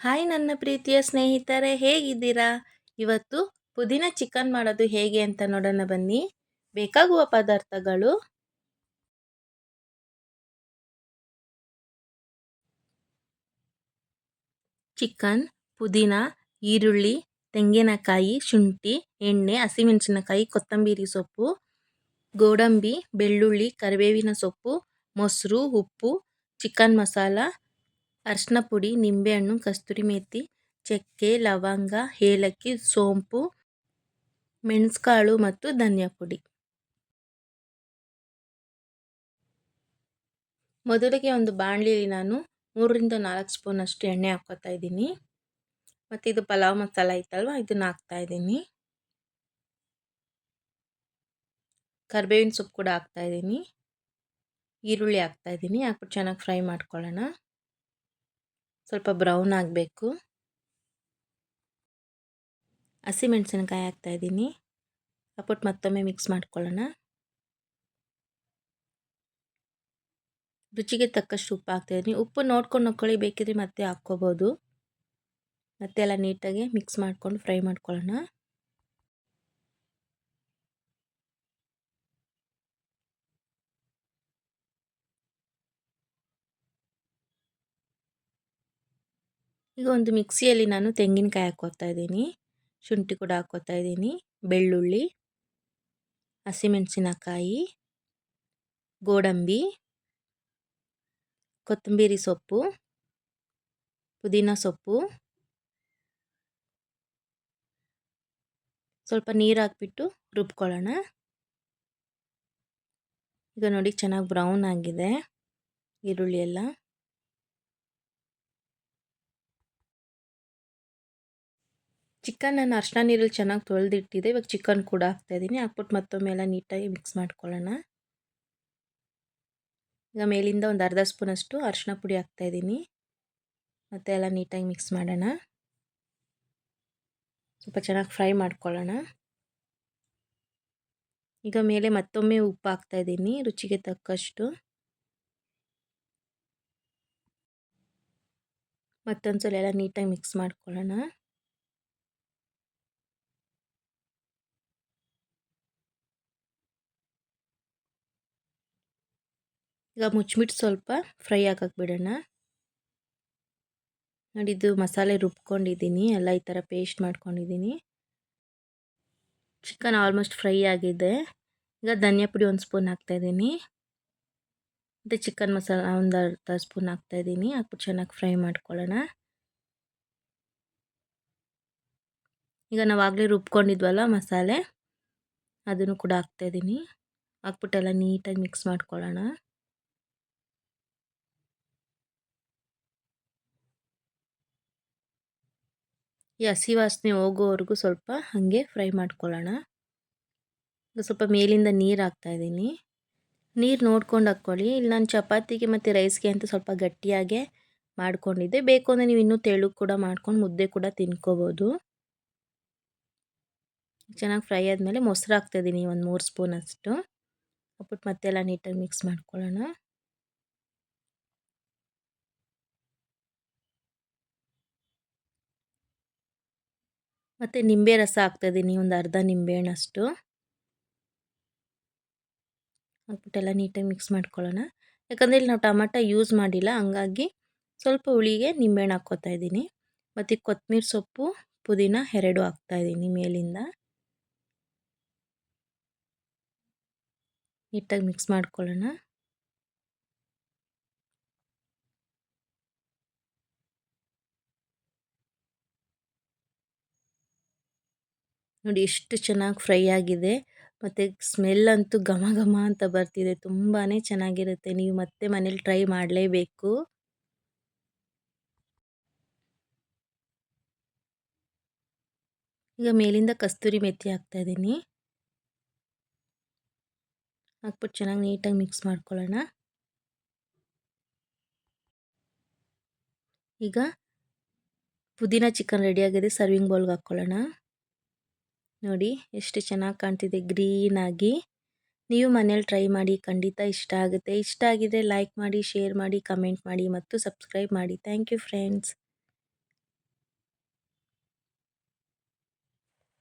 Hi ನನ್ನ ಪ್ರೀತಿಯ ಸ್ನೇಹಿತರೆ, ಹೇಗಿದ್ದೀರಾ? ಇವತ್ತು ಪುದೀನ ಚಿಕನ್ ಮಾಡೋದು ಹೇಗೆ ಅಂತ ನೋಡೋಣ ಬನ್ನಿ. ಬೇಕಾಗುವ ಪದಾರ್ಥಗಳು. ಚಿಕನ್, ಪುದೀನ, ಈರುಳ್ಳಿ, ತೆಂಗಿನಕಾಯಿ, ಶುಂಠಿ, ಎಣ್ಣೆ, ಹಸಿಮೆಣಸಿನಕಾಯಿ, ಕೊತ್ತಂಬರಿ ಸೊಪ್ಪು, ಗೋಡಂಬಿ, ಬೆಳ್ಳುಳ್ಳಿ, ಕರಿಬೇವಿನ ಸೊಪ್ಪು, ಮೊಸರು, ಉಪ್ಪು, ಚಿಕನ್ ಮಸಾಲ ಅರಿಶಿನ ಪುಡಿ ನಿಂಬೆಹಣ್ಣು, ಕಸ್ತೂರಿ ಮೇಥಿ ಚಕ್ಕೆ, ಲವಂಗ, ಏಲಕ್ಕಿ, ಸೋಂಪು, ಮೆಣಸುಕಾಳು ಮತ್ತು ಧನಿಯಾ ಪುಡಿ ಮೊದಲಿಗೆ ಒಂದು ಬಾಣಲಿಲಿ ನಾನು ಮೂರರಿಂದ ನಾಲ್ಕು ಸ್ಪೂನ್ ಅಷ್ಟು ಎಣ್ಣೆ ಹಾಕ್ಕೋತಾ ಇದ್ದೀನಿ. ಮತ್ತು ಇದು ಪಲಾವ್ ಮಸಾಲ ಐತಲ್ವ, ಇದನ್ನು ಹಾಕ್ತಾ ಇದ್ದೀನಿ. ಕರ್ಬೇವಿನ ಸೊಪ್ಪು ಕೂಡ ಹಾಕ್ತಾ ಇದ್ದೀನಿ. ಈರುಳ್ಳಿ ಹಾಕ್ತಾ ಇದ್ದೀನಿ, ಹಾಕ್ಬಿಟ್ಟು ಚೆನ್ನಾಗಿ ಫ್ರೈ ಮಾಡ್ಕೊಳ್ಳೋಣ. ಸ್ವಲ್ಪ ಬ್ರೌನ್ ಆಗಬೇಕು. ಹಸಿಮೆಣಸಿನಕಾಯಿ ಹಾಕ್ತಾಯಿದ್ದೀನಿ ಹಾಕ್ಬಿಟ್ಟು ಮತ್ತೊಮ್ಮೆ ಮಿಕ್ಸ್ ಮಾಡ್ಕೊಳ್ಳೋಣ. ರುಚಿಗೆ ತಕ್ಕಷ್ಟು ಉಪ್ಪು ಹಾಕ್ತಾಯಿದ್ದೀನಿ ಉಪ್ಪು ನೋಡ್ಕೊಂಡು ನೋಡ್ಕೊಳ್ಳಿ ಬೇಕಿದ್ರೆ ಮತ್ತೆ ಹಾಕ್ಕೋಬೋದು. ಮತ್ತೆ ಎಲ್ಲ ನೀಟಾಗಿ ಮಿಕ್ಸ್ ಮಾಡ್ಕೊಂಡು ಫ್ರೈ ಮಾಡ್ಕೊಳ್ಳೋಣ. ಈಗ ಒಂದು ಮಿಕ್ಸಿಯಲ್ಲಿ ನಾನು ತೆಂಗಿನಕಾಯಿ ಹಾಕ್ಕೋತಾ ಇದ್ದೀನಿ. ಶುಂಠಿ ಕೂಡ ಹಾಕ್ಕೋತಾ ಇದ್ದೀನಿ. ಬೆಳ್ಳುಳ್ಳಿ, ಹಸಿಮೆಣಸಿನಕಾಯಿ, ಗೋಡಂಬಿ, ಕೊತ್ತಂಬರಿ ಸೊಪ್ಪು, ಪುದೀನ ಸೊಪ್ಪು. ಸ್ವಲ್ಪ ನೀರು ಹಾಕ್ಬಿಟ್ಟು ರುಬ್ಕೊಳ್ಳೋಣ. ಈಗ ನೋಡಿ ಚೆನ್ನಾಗಿ ಬ್ರೌನ್ ಆಗಿದೆ ಈರುಳ್ಳಿ ಎಲ್ಲ. ಚಿಕನ್ ನಾನು ಅರ್ಶಿನ ನೀರಲ್ಲಿ ಚೆನ್ನಾಗಿ ತೊಳೆದಿಟ್ಟಿದೆ ಇವಾಗ ಚಿಕನ್ ಕೂಡ ಹಾಕ್ತಾಯಿದ್ದೀನಿ ಹಾಕ್ಬಿಟ್ಟು ಮತ್ತೊಮ್ಮೆ ಎಲ್ಲ ನೀಟಾಗಿ ಮಿಕ್ಸ್ ಮಾಡ್ಕೊಳ್ಳೋಣ. ಈಗ ಮೇಲಿಂದ ಒಂದು ಅರ್ಧ ಸ್ಪೂನಷ್ಟು ಅರಿಶಿನ ಪುಡಿ ಹಾಕ್ತಾಯಿದ್ದೀನಿ ಮತ್ತು ಎಲ್ಲ ನೀಟಾಗಿ ಮಿಕ್ಸ್ ಮಾಡೋಣ. ಸ್ವಲ್ಪ ಚೆನ್ನಾಗಿ ಫ್ರೈ ಮಾಡ್ಕೊಳ್ಳೋಣ. ಈಗ ಮೇಲೆ ಮತ್ತೊಮ್ಮೆ ಉಪ್ಪು ಹಾಕ್ತಾಯಿದ್ದೀನಿ ರುಚಿಗೆ ತಕ್ಕಷ್ಟು. ಮತ್ತೊಂದು ಸಲ ಎಲ್ಲ ನೀಟಾಗಿ ಮಿಕ್ಸ್ ಮಾಡ್ಕೊಳ್ಳೋಣ. ಈಗ ಮುಚ್ಚಿಬಿಟ್ಟು ಸ್ವಲ್ಪ ಫ್ರೈ ಆಗಕ್ಕೆ ಬಿಡೋಣ ಇದು ಮಸಾಲೆ ರುಬ್ಕೊಂಡಿದ್ದೀನಿ, ಎಲ್ಲ ಈ ಥರ ಪೇಸ್ಟ್ ಮಾಡ್ಕೊಂಡಿದ್ದೀನಿ. ಚಿಕನ್ ಆಲ್ಮೋಸ್ಟ್ ಫ್ರೈ ಆಗಿದೆ. ಈಗ ಧನಿಯಾ ಪುಡಿ ಒಂದು ಸ್ಪೂನ್ ಹಾಕ್ತಾಯಿದ್ದೀನಿ. ಮತ್ತು ಚಿಕನ್ ಮಸಾಲ ಒಂದು ಅರ್ಧ ಸ್ಪೂನ್ ಹಾಕ್ತಾಯಿದ್ದೀನಿ. ಹಾಕ್ಬಿಟ್ಟು ಚೆನ್ನಾಗಿ ಫ್ರೈ ಮಾಡ್ಕೊಳ್ಳೋಣ. ಈಗ ನಾವು ಆಗಲೇ ರುಬ್ಕೊಂಡಿದ್ವಲ್ಲ ಮಸಾಲೆ, ಅದನ್ನು ಕೂಡ ಹಾಕ್ತಾಯಿದ್ದೀನಿ. ಹಾಕ್ಬಿಟ್ಟೆಲ್ಲ ನೀಟಾಗಿ ಮಿಕ್ಸ್ ಮಾಡ್ಕೊಳ್ಳೋಣ. ಈ ಹಸಿ ವಾಸನೆ ಹೋಗೋವರೆಗೂ ಸ್ವಲ್ಪ ಹಾಗೆ ಫ್ರೈ ಮಾಡ್ಕೊಳ್ಳೋಣ. ಸ್ವಲ್ಪ ಮೇಲಿಂದ ನೀರು ಹಾಕ್ತಾಯಿದ್ದೀನಿ ನೀರು ನೋಡ್ಕೊಂಡು ಹಾಕ್ಕೊಳ್ಳಿ. ಇಲ್ಲಿ ನಾನು ಚಪಾತಿಗೆ ಮತ್ತು ರೈಸ್ಗೆ ಅಂತ ಸ್ವಲ್ಪ ಗಟ್ಟಿಯಾಗೆ ಮಾಡ್ಕೊಂಡಿದ್ದೆ. ಬೇಕು ಅಂದರೆ ನೀವು ಇನ್ನೂ ತೆಳು ಕೂಡ ಮಾಡ್ಕೊಂಡು ಮುದ್ದೆ ಕೂಡ ತಿನ್ಕೋಬೋದು. ಚೆನ್ನಾಗಿ ಫ್ರೈ ಆದಮೇಲೆ ಮೊಸರು ಹಾಕ್ತಾಯಿದ್ದೀನಿ ಒಂದು ಮೂರು ಸ್ಪೂನ್ ಅಷ್ಟು. ಹಾಕ್ಬಿಟ್ಟು ಮತ್ತೆಲ್ಲ ನೀಟಾಗಿ ಮಿಕ್ಸ್ ಮಾಡ್ಕೊಳ್ಳೋಣ. ಮತ್ತು ನಿಂಬೆ ರಸ ಹಾಕ್ತಾಯಿದ್ದೀನಿ, ಒಂದು ಅರ್ಧ ನಿಂಬೆಹಣ್ಣಷ್ಟು ಹಾಕ್ಬಿಟ್ಟೆಲ್ಲ ನೀಟಾಗಿ ಮಿಕ್ಸ್ ಮಾಡ್ಕೊಳ್ಳೋಣ. ಯಾಕಂದರೆ ಇಲ್ಲಿ ನಾವು ಟಮಾಟ ಯೂಸ್ ಮಾಡಿಲ್ಲ, ಹಂಗಾಗಿ ಸ್ವಲ್ಪ ಹುಳಿಗೆ ನಿಂಬೆಹಣ್ಣು ಹಾಕ್ಕೋತಾ ಇದ್ದೀನಿ ಮತ್ತು ಕೊತ್ತಂಬರಿ ಸೊಪ್ಪು, ಪುದೀನ ಎರಡು ಹಾಕ್ತಾಯಿದ್ದೀನಿ ಮೇಲಿಂದ. ನೀಟಾಗಿ ಮಿಕ್ಸ್ ಮಾಡ್ಕೊಳ್ಳೋಣ. ನೋಡಿ ಎಷ್ಟು ಚೆನ್ನಾಗಿ ಫ್ರೈ ಆಗಿದೆ. ಮತ್ತು ಸ್ಮೆಲ್ ಅಂತೂ ಘಮ ಘಮ ಅಂತ ಬರ್ತಿದೆ. ತುಂಬಾ ಚೆನ್ನಾಗಿರುತ್ತೆ. ನೀವು ಮತ್ತೆ ಮನೇಲಿ ಟ್ರೈ ಮಾಡಲೇಬೇಕು. ಈಗ ಮೇಲಿಂದ ಕಸ್ತೂರಿ ಮೆಥಿ ಹಾಕ್ತಾಯಿದ್ದೀನಿ ಹಾಕ್ಬಿಟ್ಟು ಚೆನ್ನಾಗಿ ನೀಟಾಗಿ ಮಿಕ್ಸ್ ಮಾಡ್ಕೊಳ್ಳೋಣ. ಈಗ ಪುದೀನ ಚಿಕನ್ ರೆಡಿಯಾಗಿದೆ ಸರ್ವಿಂಗ್ ಬೌಲ್ಗೆ ಹಾಕ್ಕೊಳ್ಳೋಣ. ನೋಡಿ ಎಷ್ಟು ಚೆನ್ನಾಗಿ ಕಾಣ್ತಿದೆ ಗ್ರೀನಾಗಿ ನೀವು ಮನೇಲಿ ಟ್ರೈ ಮಾಡಿ ಖಂಡಿತ ಇಷ್ಟ ಆಗುತ್ತೆ. ಇಷ್ಟ ಆಗಿದ್ರೆ ಲೈಕ್ ಮಾಡಿ ಶೇರ್ ಮಾಡಿ ಕಮೆಂಟ್ ಮಾಡಿ ಮತ್ತು ಸಬ್ಸ್ಕ್ರೈಬ್ ಮಾಡಿ. Thank you friends